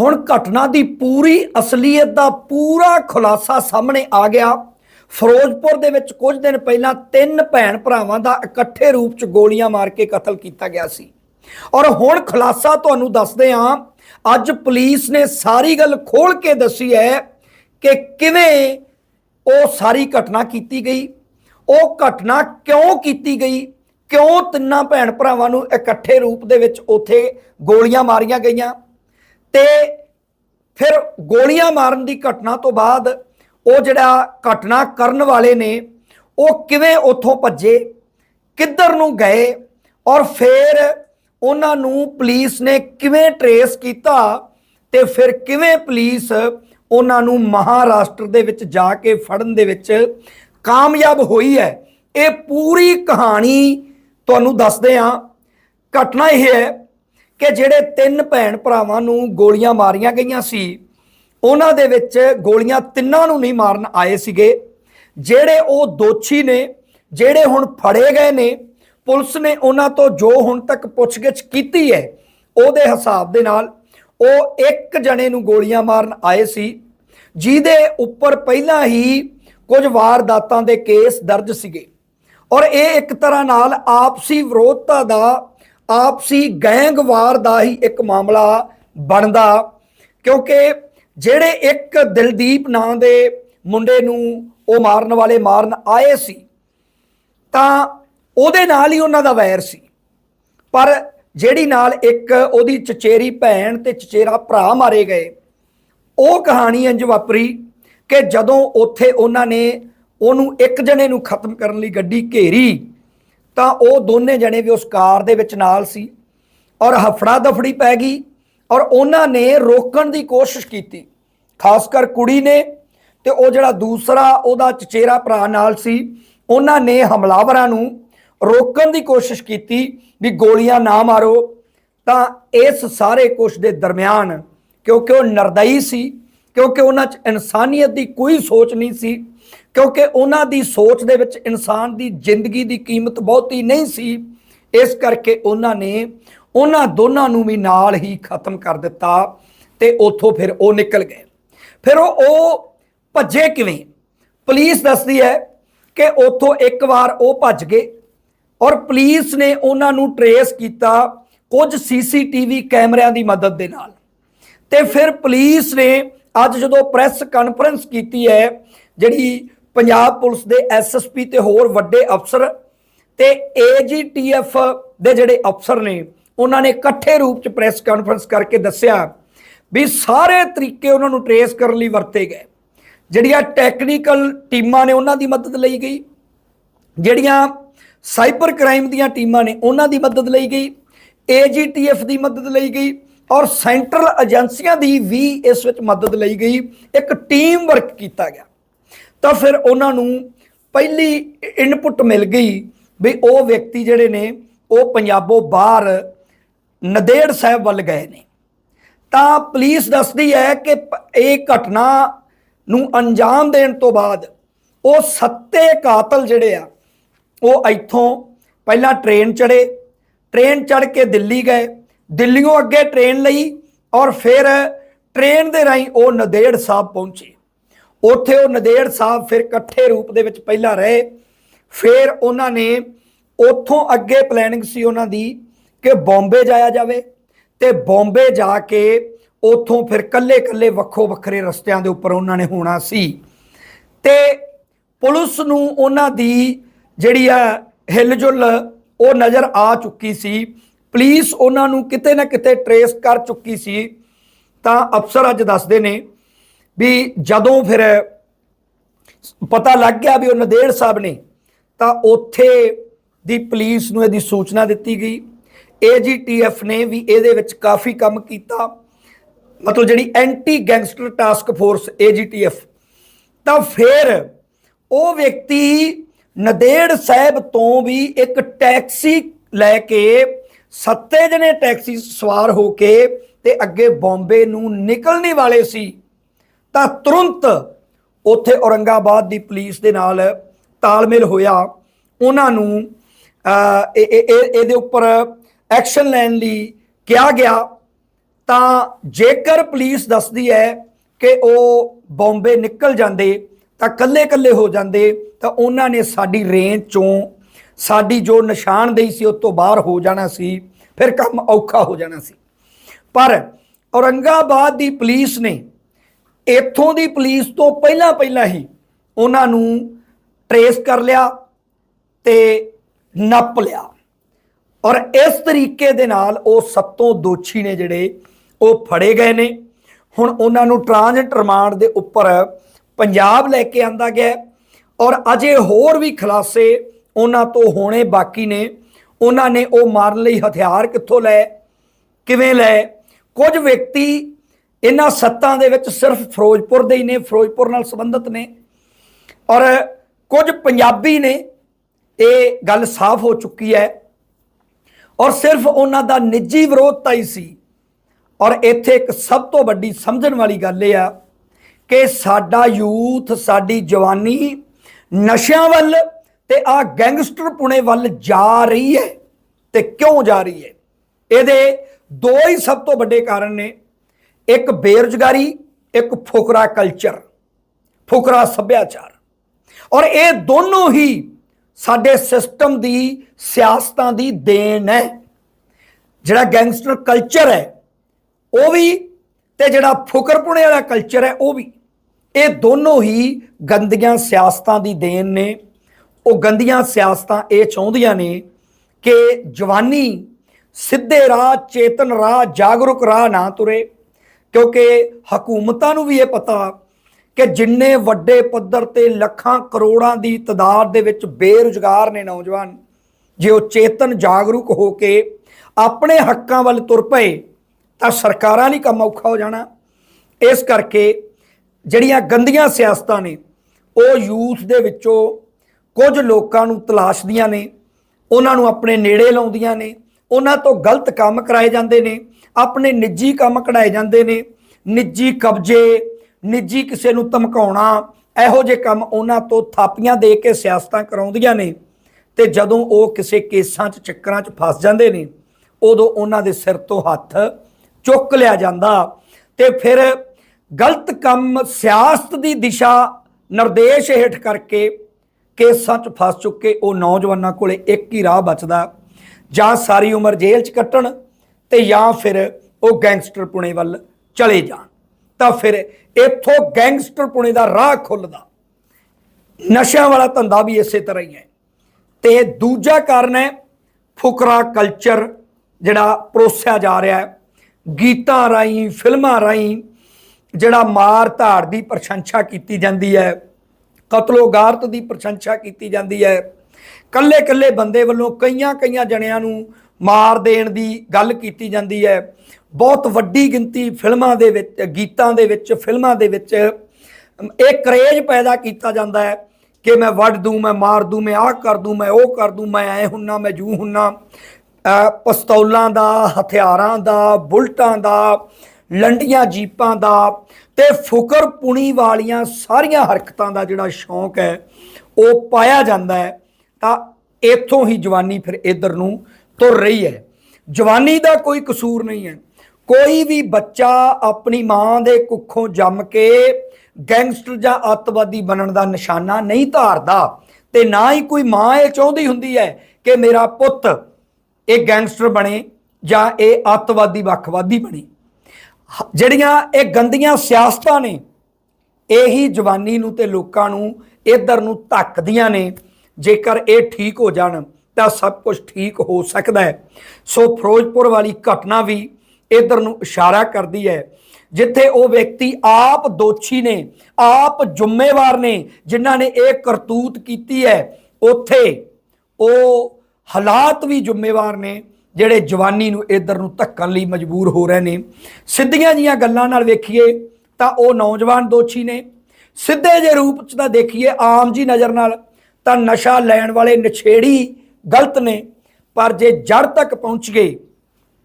ਹੁਣ ਘਟਨਾ ਦੀ ਪੂਰੀ ਅਸਲੀਅਤ ਦਾ ਪੂਰਾ ਖੁਲਾਸਾ ਸਾਹਮਣੇ ਆ ਗਿਆ। ਫਿਰੋਜ਼ਪੁਰ ਦੇ ਵਿੱਚ ਕੁਝ ਦਿਨ ਪਹਿਲਾਂ ਤਿੰਨ ਭੈਣ ਭਰਾਵਾਂ ਦਾ ਇਕੱਠੇ ਰੂਪ 'ਚ ਗੋਲੀਆਂ ਮਾਰ ਕੇ ਕਤਲ ਕੀਤਾ ਗਿਆ ਸੀ। ਔਰ ਹੁਣ ਖੁਲਾਸਾ ਤੁਹਾਨੂੰ ਦੱਸਦੇ ਹਾਂ, ਅੱਜ ਪੁਲਿਸ ਨੇ ਸਾਰੀ ਗੱਲ ਖੋਲ ਕੇ ਦੱਸੀ ਹੈ ਕਿ ਕਿਵੇਂ ਉਹ ਸਾਰੀ ਘਟਨਾ ਕੀਤੀ ਗਈ। ਉਹ ਘਟਨਾ ਕਿਉਂ ਕੀਤੀ ਗਈ? ਕਿਉਂ ਤਿੰਨਾਂ ਭੈਣ ਭਰਾਵਾਂ ਨੂੰ ਇਕੱਠੇ ਰੂਪ ਦੇ ਵਿੱਚ ਉੱਥੇ ਗੋਲੀਆਂ ਮਾਰੀਆਂ ਗਈਆਂ? ਤੇ ਫਿਰ ਗੋਲੀਆਂ ਮਾਰਨ ਦੀ ਘਟਨਾ ਤੋਂ ਬਾਅਦ ਉਹ ਜਿਹੜਾ ਘਟਨਾ ਕਰਨ ਵਾਲੇ ਨੇ, ਉਹ ਕਿਵੇਂ ਉੱਥੋਂ ਭੱਜੇ, ਕਿੱਧਰ ਨੂੰ ਗਏ ਔਰ ਫਿਰ ਉਹਨਾਂ ਨੂੰ ਪੁਲਿਸ ਨੇ ਕਿਵੇਂ ਟਰੇਸ ਕੀਤਾ ਤੇ ਫਿਰ ਕਿਵੇਂ ਪੁਲਿਸ ਉਹਨਾਂ ਨੂੰ ਮਹਾਰਾਸ਼ਟਰ ਦੇ ਵਿੱਚ ਜਾ ਕੇ ਫੜਨ ਦੇ ਵਿੱਚ ਕਾਮਯਾਬ ਹੋਈ ਹੈ, ਇਹ ਪੂਰੀ ਕਹਾਣੀ ਤੁਹਾਨੂੰ ਦੱਸਦੇ ਹਾਂ। ਘਟਨਾ ਇਹ ਹੈ ਕਿ ਜਿਹੜੇ ਤਿੰਨ ਭੈਣ ਭਰਾਵਾਂ ਨੂੰ ਗੋਲੀਆਂ ਮਾਰੀਆਂ ਗਈਆਂ ਸੀ, ਉਹਨਾਂ ਦੇ ਵਿੱਚ ਗੋਲੀਆਂ ਤਿੰਨਾਂ ਨੂੰ ਨਹੀਂ ਮਾਰਨ ਆਏ ਸੀਗੇ। ਜਿਹੜੇ ਉਹ ਦੋਸ਼ੀ ਨੇ, ਜਿਹੜੇ ਹੁਣ ਫੜੇ ਗਏ ਨੇ, ਪੁਲਿਸ ਨੇ ਉਹਨਾਂ ਤੋਂ ਜੋ ਹੁਣ ਤੱਕ ਪੁੱਛਗਿੱਛ ਕੀਤੀ ਹੈ, ਉਹਦੇ ਹਿਸਾਬ ਦੇ ਨਾਲ ਉਹ ਇੱਕ ਜਣੇ ਨੂੰ ਗੋਲੀਆਂ ਮਾਰਨ ਆਏ ਸੀ, ਜਿਹਦੇ ਉੱਪਰ ਪਹਿਲਾਂ ਹੀ ਕੁਝ ਵਾਰਦਾਤਾਂ ਦੇ ਕੇਸ ਦਰਜ ਸੀਗੇ। ਔਰ ਇਹ ਇੱਕ ਤਰ੍ਹਾਂ ਨਾਲ ਆਪਸੀ ਵਿਰੋਧਤਾ ਦਾ ਆਪਸੀ ਗੈਂਗਵਾਰ ਦਾ ਹੀ ਇੱਕ ਮਾਮਲਾ ਬਣਦਾ, ਕਿਉਂਕਿ ਜਿਹੜੇ ਇੱਕ ਦਿਲਦੀਪ ਨਾਂ ਦੇ ਮੁੰਡੇ ਨੂੰ ਉਹ ਮਾਰਨ ਵਾਲੇ ਮਾਰਨ ਆਏ ਸੀ, ਤਾਂ ਉਹਦੇ ਨਾਲ ਹੀ ਉਹਨਾਂ ਦਾ ਵੈਰ ਸੀ। ਪਰ ਜਿਹੜੀ ਨਾਲ ਇੱਕ ਉਹਦੀ ਚਚੇਰੀ ਭੈਣ ਤੇ ਚਚੇਰਾ ਭਰਾ ਮਾਰੇ ਗਏ, ਉਹ ਕਹਾਣੀ ਇੰਜ ਵਾਪਰੀ ਕਿ ਜਦੋਂ ਉੱਥੇ ਉਹਨਾਂ ਨੇ ਉਹਨੂੰ ਇੱਕ ਜਣੇ ਨੂੰ ਖਤਮ ਕਰਨ ਲਈ ਗੱਡੀ ਘੇਰੀ ਤਾਂ ਉਹ ਦੋਨੇ ਜਣੇ ਵੀ ਉਸ ਕਾਰ ਦੇ ਵਿੱਚ ਨਾਲ ਸੀ ਔਰ ਹਫੜਾ ਦਫੜੀ ਪੈ ਗਈ ਔਰ ਉਹਨਾਂ ਨੇ ਰੋਕਣ ਦੀ ਕੋਸ਼ਿਸ਼ ਕੀਤੀ। ਖਾਸ ਕਰ ਕੁੜੀ ਨੇ ਤੇ ਉਹ ਜਿਹੜਾ ਦੂਸਰਾ ਉਹਦਾ ਚਚੇਰਾ ਭਰਾ ਨਾਲ ਸੀ, ਉਹਨਾਂ ਨੇ ਹਮਲਾਵਰਾਂ ਨੂੰ ਰੋਕਣ ਦੀ ਕੋਸ਼ਿਸ਼ ਕੀਤੀ ਵੀ ਗੋਲੀਆਂ ਨਾ ਮਾਰੋ। ਤਾਂ ਇਸ ਸਾਰੇ ਕੁਛ ਦੇ ਦਰਮਿਆਨ ਕਿਉਂਕਿ ਉਹ ਨਰਦਈ ਸੀ, ਕਿਉਂਕਿ ਉਹਨਾਂ 'ਚ ਇਨਸਾਨੀਅਤ ਦੀ ਕੋਈ ਸੋਚ ਨਹੀਂ ਸੀ ਕਿਉਂਕਿ ਉਹਨਾਂ ਦੀ ਸੋਚ ਦੇ ਵਿੱਚ ਇਨਸਾਨ ਦੀ ਜ਼ਿੰਦਗੀ ਦੀ ਕੀਮਤ ਬਹੁਤੀ ਨਹੀਂ ਸੀ, ਇਸ ਕਰਕੇ ਉਹਨਾਂ ਨੇ ਉਹਨਾਂ ਦੋਨਾਂ ਨੂੰ ਵੀ ਨਾਲ ਹੀ ਖਤਮ ਕਰ ਦਿੱਤਾ ਤੇ ਉੱਥੋਂ ਫਿਰ ਉਹ ਨਿਕਲ ਗਏ। ਫਿਰ ਉਹ ਉਹ ਭੱਜੇ ਕਿਵੇਂ? ਪੁਲਿਸ ਦੱਸਦੀ ਹੈ ਕਿ ਉੱਥੋਂ ਇੱਕ ਵਾਰ ਉਹ ਭੱਜ ਗਏ ਔਰ ਪੁਲਿਸ ਨੇ ਉਹਨਾਂ ਨੂੰ ਟਰੇਸ ਕੀਤਾ ਕੁਝ ਸੀਸੀਟੀਵੀ ਕੈਮਰਿਆਂ ਦੀ ਮਦਦ ਦੇ ਨਾਲ। ਤੇ ਫਿਰ ਪੁਲਿਸ ਨੇ ਅੱਜ ਜਦੋਂ ਪ੍ਰੈਸ ਕਾਨਫਰੰਸ ਕੀਤੀ ਹੈ, ਜਿਹੜੀ ਪੰਜਾਬ ਪੁਲਿਸ ਦੇ ਐਸਐਸਪੀ ਤੇ ਹੋਰ ਵੱਡੇ ਅਫਸਰ ਤੇ ਏਜੀਟੀਐਫ ਦੇ ਜਿਹੜੇ ਅਫਸਰ ਨੇ, ਉਹਨਾਂ ਨੇ ਇਕੱਠੇ ਰੂਪ ਚ ਪ੍ਰੈਸ ਕਾਨਫਰੰਸ ਕਰਕੇ ਦੱਸਿਆ ਵੀ ਸਾਰੇ ਤਰੀਕੇ ਉਹਨਾਂ ਨੂੰ ਟਰੇਸ ਕਰਨ ਲਈ ਵਰਤੇ ਗਏ। ਜਿਹੜੀਆਂ ਟੈਕਨੀਕਲ ਟੀਮਾਂ ਨੇ ਉਹਨਾਂ ਦੀ ਮਦਦ ਲਈ ਗਈ, ਜਿਹੜੀਆਂ ਸਾਈਬਰ ਕ੍ਰਾਈਮ ਦੀਆਂ ਟੀਮਾਂ ਨੇ ਉਹਨਾਂ ਦੀ ਮਦਦ ਲਈ ਗਈ ਏਜੀਟੀਐਫ ਦੀ ਮਦਦ ਲਈ ਗਈ ਔਰ ਸੈਂਟਰਲ ਏਜੰਸੀਆਂ ਦੀ ਵੀ ਇਸ ਵਿੱਚ ਮਦਦ ਲਈ ਗਈ। ਇੱਕ ਟੀਮ ਵਰਕ ਕੀਤਾ ਗਿਆ। ਤਾਂ ਫਿਰ ਉਹਨਾਂ ਨੂੰ ਪਹਿਲੀ ਇਨਪੁਟ ਮਿਲ ਗਈ ਵੀ ਉਹ ਵਿਅਕਤੀ ਜਿਹੜੇ ਨੇ, ਉਹ ਪੰਜਾਬੋਂ ਬਾਹਰ ਨਦੇੜ ਸਾਹਿਬ ਵੱਲ ਗਏ ਨੇ। ਤਾਂ ਪੁਲਿਸ ਦੱਸਦੀ ਹੈ ਕਿ ਪ- ਇਹ ਘਟਨਾ ਨੂੰ ਅੰਜਾਮ ਦੇਣ ਤੋਂ ਬਾਅਦ ਉਹ ਸੱਤੇ ਕਾਤਲ ਜਿਹੜੇ ਆ, ਉਹ ਇੱਥੋਂ ਪਹਿਲਾਂ ਟ੍ਰੇਨ ਚੜੇ ਟ੍ਰੇਨ ਚੜ ਕੇ ਦਿੱਲੀ ਗਏ। ਦਿੱਲੀੋਂ ਅੱਗੇ ਟ੍ਰੇਨ ਲਈ ਔਰ ਫਿਰ ਟ੍ਰੇਨ ਦੇ ਰਾਹੀਂ ਉਹ ਨਦੇੜ ਸਾਹਿਬ ਪਹੁੰਚੇ। ਉੱਥੇ ਉਹ ਨਦੇੜ ਸਾਹਿਬ ਫਿਰ ਇਕੱਠੇ ਰੂਪ ਦੇ ਵਿੱਚ ਪਹਿਲਾਂ ਰਹੇ। ਫਿਰ ਉਹਨਾਂ ਨੇ ਉੱਥੋਂ ਅੱਗੇ ਪਲੈਨਿੰਗ ਸੀ ਉਹਨਾਂ ਦੀ ਕਿ ਬੰਬੇ ਜਾਇਆ ਜਾਵੇ ਤੇ ਬੰਬੇ ਜਾ ਕੇ ਉੱਥੋਂ ਫਿਰ ਕੱਲੇ-ਕੱਲੇ ਵੱਖੋ ਵੱਖਰੇ ਰਸਤਿਆਂ ਦੇ ਉੱਪਰ ਉਹਨਾਂ ਨੇ ਹੋਣਾ ਸੀ। ਤੇ ਪੁਲਿਸ ਨੂੰ ਉਹਨਾਂ ਦੀ ਜਿਹੜੀ ਆ ਹਿਲਜੁਲ ਉਹ ਨਜ਼ਰ ਆ ਚੁੱਕੀ ਸੀ। ਪੁਲਿਸ ਉਹਨਾਂ ਨੂੰ ਕਿਤੇ ਨਾ ਕਿਤੇ ਟਰੇਸ ਕਰ ਚੁੱਕੀ ਸੀ। ਤਾਂ ਅਫਸਰ ਅੱਜ ਦੱਸਦੇ ਨੇ ਵੀ ਜਦੋਂ ਫਿਰ ਪਤਾ ਲੱਗ ਗਿਆ ਵੀ ਉਹ ਨਦੇੜ ਸਾਹਿਬ ਨੇ, ਤਾਂ ਉੱਥੇ ਦੀ ਪੁਲਿਸ ਨੂੰ ਇਹਦੀ ਸੂਚਨਾ ਦਿੱਤੀ ਗਈ। ਏਜੀਟੀਐਫ ਨੇ ਵੀ ਇਹਦੇ ਵਿੱਚ ਕਾਫੀ ਕੰਮ ਕੀਤਾ। ਮਤਲਬ ਜਿਹੜੀ anti gangster task force AGTF ਤਾਂ ਫਿਰ ਉਹ ਵਿਅਕਤੀ ਨਦੇੜ ਸਾਹਿਬ ਤੋਂ ਵੀ ਇੱਕ ਟੈਕਸੀ ਲੈ ਕੇ ਸੱਤੇ ਜਣੇ ਟੈਕਸੀ ਸਵਾਰ ਹੋ ਕੇ ਤੇ ਅੱਗੇ ਬੰਬੇ ਨੂੰ ਨਿਕਲਣੇ ਵਾਲੇ ਸੀ। ਤਾਂ ਤੁਰੰਤ ਉੱਥੇ ਔਰੰਗਾਬਾਦ ਦੀ ਪੁਲਿਸ ਦੇ ਨਾਲ ਤਾਲਮੇਲ ਹੋਇਆ। ਉਹਨਾਂ ਨੂੰ ਇਹਦੇ ਉੱਪਰ ਐਕਸ਼ਨ ਲੈਣ ਲਈ ਕਿਹਾ ਗਿਆ। ਤਾਂ ਜੇਕਰ ਪੁਲਿਸ ਦੱਸਦੀ ਹੈ ਕਿ ਉਹ ਬੰਬੇ ਨਿਕਲ ਜਾਂਦੇ, ਤਾਂ ਕੱਲੇ-ਕੱਲੇ ਹੋ ਜਾਂਦੇ, ਤਾਂ ਉਹਨਾਂ ਨੇ ਸਾਡੀ ਰੇਂਜ ਚੋਂ ਸਾਡੀ ਜੋ ਨਿਸ਼ਾਨਦੇਹੀ ਸੀ ਉਸ ਤੋਂ ਬਾਹਰ ਹੋ ਜਾਣਾ ਸੀ, ਫਿਰ ਕੰਮ ਔਖਾ ਹੋ ਜਾਣਾ ਸੀ। ਪਰ ਔਰੰਗਾਬਾਦ ਦੀ ਪੁਲਿਸ ਨੇ ਇੱਥੋਂ ਦੀ ਪੁਲਿਸ ਤੋਂ ਪਹਿਲਾਂ ਪਹਿਲਾਂ ਹੀ ਉਹਨਾਂ ਨੂੰ ਟਰੇਸ ਕਰ ਲਿਆ ਤੇ ਨੱਪ ਲਿਆ। ਔਰ ਇਸ ਤਰੀਕੇ ਦੇ ਨਾਲ ਉਹ ਸੱਤੋਂ ਦੋਸ਼ੀ ਨੇ ਜਿਹੜੇ, ਉਹ ਫੜੇ ਗਏ ਨੇ। ਹੁਣ ਉਹਨਾਂ ਨੂੰ ਟ੍ਰਾਂਜ਼ਿਟ ਰਿਮਾਂਡ ਦੇ ਉੱਪਰ ਪੰਜਾਬ ਲੈ ਕੇ ਆਂਦਾ ਗਿਆ ਔਰ ਅਜੇ ਹੋਰ ਵੀ ਖਲਾਸੇ ਉਹਨਾਂ ਤੋਂ ਹੋਣੇ ਬਾਕੀ ਨੇ। ਉਹਨਾਂ ਨੇ ਉਹ ਮਾਰਨ ਲਈ ਹਥਿਆਰ ਕਿੱਥੋਂ ਲਏ, ਕਿਵੇਂ ਲਏ? ਕੁਝ ਵਿਅਕਤੀ ਇਹਨਾਂ ਸੱਤਾਂ ਦੇ ਵਿੱਚ ਸਿਰਫ ਫਿਰੋਜ਼ਪੁਰ ਦੇ ਹੀ ਨੇ, ਫਿਰੋਜ਼ਪੁਰ ਨਾਲ ਸੰਬੰਧਿਤ ਨੇ। ਔਰ ਕੁਝ ਪੰਜਾਬੀ ਨੇ ਇਹ ਗੱਲ ਸਾਫ਼ ਹੋ ਚੁੱਕੀ ਹੈ। ਔਰ ਸਿਰਫ ਉਹਨਾਂ ਦਾ ਨਿੱਜੀ ਵਿਰੋਧ ਤਾਂ ਹੀ ਸੀ। ਔਰ ਇੱਥੇ ਇੱਕ ਸਭ ਤੋਂ ਵੱਡੀ ਸਮਝਣ ਵਾਲੀ ਗੱਲ ਇਹ ਆ ਕਿ ਸਾਡਾ ਯੂਥ, ਸਾਡੀ ਜਵਾਨੀ ਨਸ਼ਿਆਂ ਵੱਲ ਤੇ ਆ ਗੈਂਗਸਟਰ ਪੁਣੇ ਵੱਲ ਜਾ ਰਹੀ ਹੈ ਤੇ ਕਿਉਂ ਜਾ ਰਹੀ ਹੈ? ਇਹਦੇ ਦੋ ਹੀ ਸਭ ਤੋਂ ਵੱਡੇ ਕਾਰਨ ਨੇ। ਇੱਕ ਬੇਰੁਜ਼ਗਾਰੀ, ਇੱਕ ਫੁਕਰਾ ਕਲਚਰ ਫੁਕਰਾ ਸੱਭਿਆਚਾਰ। ਔਰ ਇਹ ਦੋਨੋਂ ਹੀ ਸਾਡੇ ਸਿਸਟਮ ਦੀ, ਸਿਆਸਤਾਂ ਦੀ ਦੇਣ ਹੈ। ਜਿਹੜਾ ਗੈਂਗਸਟਰ ਕਲਚਰ ਹੈ, ਉਹ ਵੀ ਤੇ ਜਿਹੜਾ ਫੁਕਰਪੁਣੇ ਵਾਲਾ ਕਲਚਰ ਹੈ, ਉਹ ਵੀ। ਇਹ ਦੋਨੋਂ ਹੀ ਗੰਦੀਆਂ ਸਿਆਸਤਾਂ ਦੀ ਦੇਣ ਨੇ। ਉਹ ਗੰਦੀਆਂ ਸਿਆਸਤਾਂ ਇਹ ਚਾਹੁੰਦੀਆਂ ਨੇ ਕਿ ਜਵਾਨੀ ਸਿੱਧੇ ਰਾਹ, ਚੇਤਨ ਰਾਹ, ਜਾਗਰੂਕ ਰਾਹ ਨਾ ਤੁਰੇ। ਕਿਉਂਕਿ ਹਕੂਮਤਾਂ ਨੂੰ ਵੀ ਇਹ ਪਤਾ ਕਿ ਜਿੰਨੇ ਵੱਡੇ ਪੱਧਰ ਤੇ ਲੱਖਾਂ ਕਰੋੜਾਂ ਦੀ ਤਦਾਦ ਦੇ ਵਿੱਚ ਬੇਰੁਜ਼ਗਾਰ ਨੇ ਨੌਜਵਾਨ, ਜੇ ਉਹ ਚੇਤਨ ਜਾਗਰੂਕ ਹੋ ਕੇ ਆਪਣੇ ਹੱਕਾਂ ਵੱਲ ਤੁਰ ਪਏ, ਤਾਂ ਸਰਕਾਰਾਂ ਲਈ ਕੰਮ ਔਖਾ ਹੋ ਜਾਣਾ। ਇਸ ਕਰਕੇ ਜਿਹੜੀਆਂ ਗੰਦੀਆਂ ਸਿਆਸਤਾਂ ਨੇ, ਉਹ ਯੂਥ ਦੇ ਵਿੱਚੋਂ ਕੁਝ ਲੋਕਾਂ ਨੂੰ ਤਲਾਸ਼ਦੀਆਂ ਨੇ, ਉਹਨਾਂ ਨੂੰ ਆਪਣੇ ਨੇੜੇ ਲਾਉਂਦੀਆਂ ਨੇ, ਉਹਨਾਂ ਤੋਂ ਗਲਤ ਕੰਮ ਕਰਾਏ ਜਾਂਦੇ ਨੇ ਆਪਣੇ ਨਿੱਜੀ ਕੰਮ ਕਢਾਏ ਜਾਂਦੇ ਨੇ, ਨਿੱਜੀ ਕਬਜ਼ੇ, ਨਿੱਜੀ ਕਿਸੇ ਨੂੰ ਧਮਕਾਉਣਾ, ਇਹੋ ਜਿਹੇ ਕੰਮ ਉਹਨਾਂ ਤੋਂ ਥਾਪੀਆਂ ਦੇ ਕੇ ਸਿਆਸਤਾਂ ਕਰਾਉਂਦੀਆਂ ਨੇ ਤੇ ਜਦੋਂ ਉਹ ਕਿਸੇ ਕੇਸਾਂ 'ਚ, ਚੱਕਰਾਂ 'ਚ ਫਸ ਜਾਂਦੇ ਨੇ, ਉਦੋਂ ਉਹਨਾਂ ਦੇ ਸਿਰ ਤੋਂ ਹੱਥ ਚੁੱਕ ਲਿਆ ਜਾਂਦਾ ਤੇ ਫਿਰ ਗਲਤ ਕੰਮ ਸਿਆਸਤ ਦੀ ਦਿਸ਼ਾ ਨਿਰਦੇਸ਼ ਹੇਠ ਕਰਕੇ ਕੇਸਾਂ 'ਚ ਫਸ ਚੁੱਕੇ ਉਹ ਨੌਜਵਾਨਾਂ ਕੋਲੇ ਇੱਕ ਹੀ ਰਾਹ ਬਚਦਾ, ਜਾਂ ਸਾਰੀ ਉਮਰ ਜੇਲ੍ਹ 'ਚ ਕੱਟਣ ਤੇ ਜਾਂ ਫਿਰ ਉਹ ਗੈਂਗਸਟਰ ਪੁਣੇ ਵੱਲ ਚਲੇ ਜਾਣ। ਤਾਂ ਫਿਰ ਇੱਥੋਂ ਗੈਂਗਸਟਰ ਪੁਣੇ ਦਾ ਰਾਹ ਖੁੱਲਦਾ। ਨਸ਼ਿਆਂ ਵਾਲਾ ਧੰਦਾ ਵੀ ਇਸੇ ਤਰ੍ਹਾਂ ਹੀ ਹੈ। ਤੇ ਦੂਜਾ ਕਾਰਨ ਹੈ ਫੁਕਰਾ ਕਲਚਰ ਜਿਹੜਾ ਪਰੋਸਿਆ ਜਾ ਰਿਹਾ ਹੈ। ਗੀਤਾਂ ਰਾਹੀਂ, ਫਿਲਮਾਂ ਰਾਹੀਂ ਜਿਹੜਾ ਮਾਰ ਧਾੜ ਦੀ ਪ੍ਰਸ਼ੰਸਾ ਕੀਤੀ ਜਾਂਦੀ ਹੈ, ਕਤਲੋਗਾਰਤ ਦੀ ਪ੍ਰਸ਼ੰਸਾ ਕੀਤੀ ਜਾਂਦੀ ਹੈ। ਕੱਲੇ ਕੱਲੇ ਬੰਦੇ ਵੱਲੋਂ ਕਈਆਂ ਕਈਆਂ ਜਣਿਆਂ ਨੂੰ ਮਾਰ ਦੇਣ ਦੀ ਗੱਲ ਕੀਤੀ ਜਾਂਦੀ ਹੈ। ਬਹੁਤ ਵੱਡੀ ਗਿਣਤੀ ਫਿਲਮਾਂ ਦੇ ਵਿੱਚ, ਗੀਤਾਂ ਦੇ ਵਿੱਚ, ਫਿਲਮਾਂ ਦੇ ਵਿੱਚ ਇਹ ਕਰੇਜ ਪੈਦਾ ਕੀਤਾ ਜਾਂਦਾ ਹੈ ਕਿ ਮੈਂ ਵੱਢ ਦੂੰ, ਮੈਂ ਮਾਰ ਦੂੰ, ਮੈਂ ਆਹ ਕਰ ਦੂੰ, ਮੈਂ ਉਹ ਕਰ ਦੂੰ, ਮੈਂ ਐ ਹੁੰਨਾ, ਮੈਂ ਜੂ ਹੁੰਨਾ। ਅਹ ਪਿਸਤੌਲਾਂ ਦਾ, ਹਥਿਆਰਾਂ ਦਾ, ਬੁਲਟਾਂ ਦਾ, ਲੰਡੀਆਂ ਜੀਪਾਂ ਦਾ ਤੇ ਫੁਕਰ ਪੁਣੀ ਵਾਲੀਆਂ ਸਾਰੀਆਂ ਹਰਕਤਾਂ ਦਾ ਜਿਹੜਾ ਸ਼ੌਂਕ ਹੈ, ਉਹ ਪਾਇਆ ਜਾਂਦਾ ਹੈ। ਤਾਂ ਇੱਥੋਂ ਹੀ ਜਵਾਨੀ ਫਿਰ ਇਧਰ ਨੂੰ ਤੁਰ ਰਹੀ ਹੈ। ਜਵਾਨੀ ਦਾ ਕੋਈ ਕਸੂਰ ਨਹੀਂ ਹੈ। ਕੋਈ ਵੀ ਬੱਚਾ ਆਪਣੀ ਮਾਂ ਦੇ ਕੁੱਖੋਂ ਜੰਮ ਕੇ ਗੈਂਗਸਟਰ ਜਾਂ ਅੱਤਵਾਦੀ ਬਣਨ ਦਾ ਨਿਸ਼ਾਨਾ ਨਹੀਂ ਧਾਰਦਾ ਤੇ ਨਾ ਹੀ ਕੋਈ ਮਾਂ ਇਹ ਚਾਹੁੰਦੀ ਹੁੰਦੀ ਹੈ ਕਿ ਮੇਰਾ ਪੁੱਤ ਇਹ ਗੈਂਗਸਟਰ ਬਣੇ ਜਾਂ ਇਹ ਅੱਤਵਾਦੀ ਵੱਖਵਾਦੀ ਬਣੇ। ਜਿਹੜੀਆਂ ਇਹ ਗੰਦੀਆਂ ਸਿਆਸਤਾਂ ਨੇ, ਇਹੀ ਜਵਾਨੀ ਨੂੰ ਤੇ ਲੋਕਾਂ ਨੂੰ ਇਧਰ ਨੂੰ ਧੱਕਦੀਆਂ ਨੇ। ਜੇਕਰ ਇਹ ਠੀਕ ਹੋ ਜਾਣ ਤਾਂ ਸਭ ਕੁਝ ਠੀਕ ਹੋ ਸਕਦਾ ਹੈ। ਸੋ ਫਿਰੋਜ਼ਪੁਰ ਵਾਲੀ ਘਟਨਾ ਵੀ ਇਧਰ ਨੂੰ ਇਸ਼ਾਰਾ ਕਰਦੀ ਹੈ, ਜਿੱਥੇ ਉਹ ਵਿਅਕਤੀ ਆਪ ਦੋਸ਼ੀ ਨੇ, ਆਪ ਜ਼ਿੰਮੇਵਾਰ ਨੇ, ਜਿਨ੍ਹਾਂ ਨੇ ਇਹ ਕਰਤੂਤ ਕੀਤੀ ਹੈ। ਉੱਥੇ ਉਹ ਹਾਲਾਤ ਵੀ ਜ਼ਿੰਮੇਵਾਰ ਨੇ, ਜਿਹੜੇ ਜਵਾਨੀ ਨੂੰ ਇਧਰ ਨੂੰ ਧੱਕਣ ਲਈ ਮਜਬੂਰ ਹੋ ਰਹੇ ਨੇ। ਸਿੱਧੀਆਂ ਜੀਆਂ ਗੱਲਾਂ ਨਾਲ ਵੇਖੀਏ ਤਾਂ ਉਹ ਨੌਜਵਾਨ ਦੋਸ਼ੀ ਨੇ। ਸਿੱਧੇ ਜੇ ਰੂਪ ਚ ਤਾਂ ਦੇਖੀਏ, ਆਮ ਜੀ ਨਜ਼ਰ ਨਾਲ ਤਾਂ ਨਸ਼ਾ ਲੈਣ ਵਾਲੇ ਨਛੇੜੀ ਗਲਤ ਨੇ, ਪਰ ਜੇ ਜੜ ਤੱਕ ਪਹੁੰਚ ਗਏ,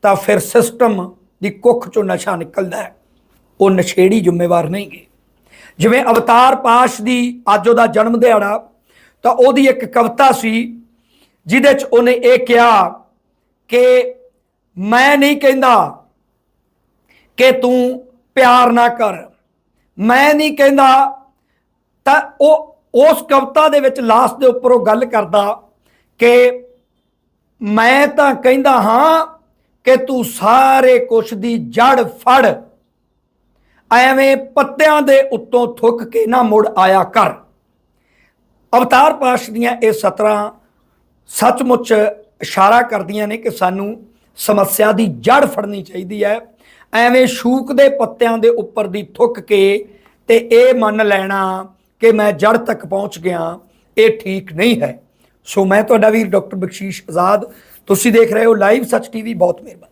ਤਾਂ ਫਿਰ ਸਿਸਟਮ ਦੀ ਕੁੱਖ ਚੋਂ ਨਸ਼ਾ ਨਿਕਲਦਾ ਹੈ। ਉਹ ਨਸ਼ੇੜੀ ਜ਼ਿੰਮੇਵਾਰ ਨਹੀਂ ਗੇ। ਜਿਵੇਂ ਅਵਤਾਰ ਪਾਸ਼ ਦੀ ਅੱਜ ਉਹਦਾ ਜਨਮ ਦਿਹਾੜਾ, ਤਾਂ ਉਹਦੀ ਇੱਕ ਕਵਿਤਾ ਸੀ, ਜਿਹਦੇ ਚ ਉਹਨੇ ਇਹ ਕਿਹਾ ਕਿ ਮੈਂ ਨਹੀਂ ਕਹਿੰਦਾ ਕਿ ਤੂੰ ਪਿਆਰ ਨਾ ਕਰ। ਮੈਂ ਨਹੀਂ ਕਹਿੰਦਾ ਤਾਂ ਉਹ ਉਸ ਕਵਿਤਾ ਦੇ ਵਿੱਚ ਲਾਸਟ ਦੇ ਉੱਪਰ ਉਹ ਗੱਲ ਕਰਦਾ ਕਿ ਮੈਂ ਤਾਂ ਕਹਿੰਦਾ ਹਾਂ ਕਿ ਤੂੰ ਸਾਰੇ ਕੁਛ ਦੀ ਜੜ ਫੜ। ਐਵੇਂ ਪੱਤਿਆਂ ਦੇ ਉੱਤੋਂ ਥੁੱਕ ਕੇ ਨਾ ਮੁੜ ਆਇਆ ਕਰ। ਅਵਤਾਰ ਪਾਸ਼ ਦੀਆਂ ਇਹ ਸਤਰਾਂ ਸੱਚਮੁੱਚ ਇਸ਼ਾਰਾ ਕਰਦੀਆਂ ਨੇ ਕਿ ਸਾਨੂੰ ਸਮੱਸਿਆ ਦੀ ਜੜ ਫੜਨੀ ਚਾਹੀਦੀ ਹੈ। ਐਵੇਂ ਸ਼ੂਕ ਦੇ ਪੱਤਿਆਂ ਦੇ ਉੱਪਰ ਦੀ ਥੁੱਕ ਕੇ ਤੇ ਇਹ ਮੰਨ ਲੈਣਾ ਕਿ ਮੈਂ ਜੜ ਤੱਕ ਪਹੁੰਚ ਗਿਆ, ਇਹ ਠੀਕ ਨਹੀਂ ਹੈ। ਸੋ ਮੈਂ ਤੁਹਾਡਾ ਵੀਰ ਡਾਕਟਰ ਬਖਸ਼ੀਸ਼ ਆਜ਼ਾਦ। ਤੁਸੀਂ ਦੇਖ ਰਹੇ ਹੋ ਲਾਈਵ ਸੱਚ ਟੀਵੀ ਬਹੁਤ ਮਿਹਰਬਾਨੀ।